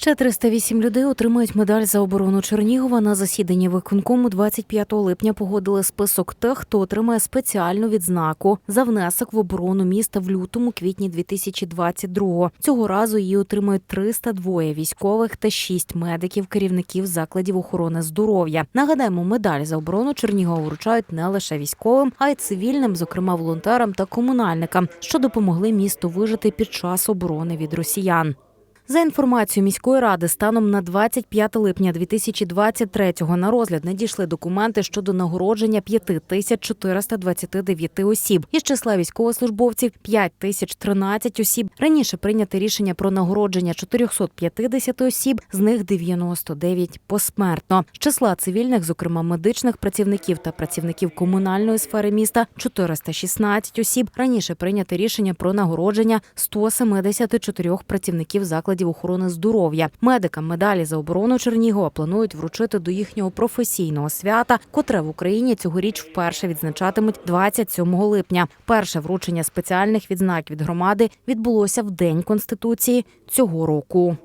Ще 308 людей отримають медаль за оборону Чернігова. На засіданні виконкому 25 липня погодили список тих, хто отримає спеціальну відзнаку за внесок в оборону міста в лютому квітні 2022-го. Цього разу її отримають 302 військових та 6 медиків, керівників закладів охорони здоров'я. Нагадаємо, медаль за оборону Чернігова вручають не лише військовим, а й цивільним, зокрема волонтерам та комунальникам, що допомогли місту вижити під час оборони від росіян. За інформацією міської ради, станом на 25 липня 2023-го на розгляд надійшли документи щодо нагородження 5429 осіб. Із числа військовослужбовців 5013 осіб. Раніше прийняте рішення про нагородження 450 осіб, з них 99 посмертно. З числа цивільних, зокрема медичних працівників та працівників комунальної сфери міста, 416 осіб. Раніше прийняте рішення про нагородження 174 працівників закладів охорони здоров'я. Медикам медалі за оборону Чернігова планують вручити до їхнього професійного свята, котре в Україні цьогоріч вперше відзначатимуть 27 липня. Перше вручення спеціальних відзнак від громади відбулося в День Конституції цього року.